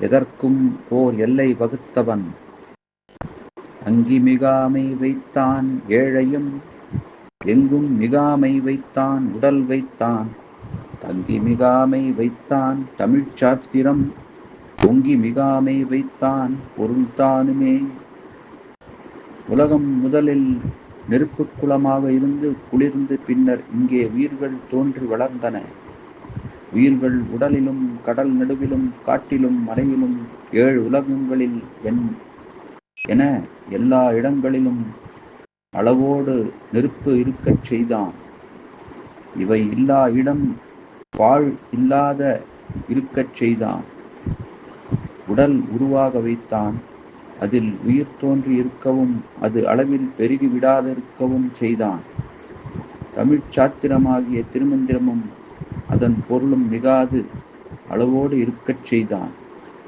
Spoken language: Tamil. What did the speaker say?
எதற்கும் ஓர் எல்லை வகுத்தவன். அங்கி மிகாமை வைத்தான் ஏழையும் எங்கும் மிகாமை வைத்தான் உடல் வைத்தான். தங்கி மிகாமை வைத்தான் தமிழ்ச் சாத்திரம் பொங்கி மிகாமை வைத்தான் பொருள்தானுமே உலகம் முதலில் நெருப்புக் குளமாக இருந்து குளிர்ந்து பின்னர் இங்கே உயிர்கள் தோன்றி வளர்ந்தன. உயிர்கள் உடலிலும் கடல் நடுவிலும் காட்டிலும் மலையிலும் ஏழு உலகங்களில் என் என எல்லா இடங்களிலும் அளவோடு நெருப்பு இருக்கச் செய்தான். இவை இல்லா இடம் பாழ் இல்லாத இருக்கச் செய்தான். உடல் உருவாக வைத்தான். அதில் உயிர் தோன்றி இருக்கவும் அது அளவில் பெருகி விடாதிருக்கவும் செய்தான். தமிழ்ச் சாத்திரமாகிய திருமந்திரமும் அதன் பொருளும் மிகாது அளவோடு இருக்கச் செய்தான்.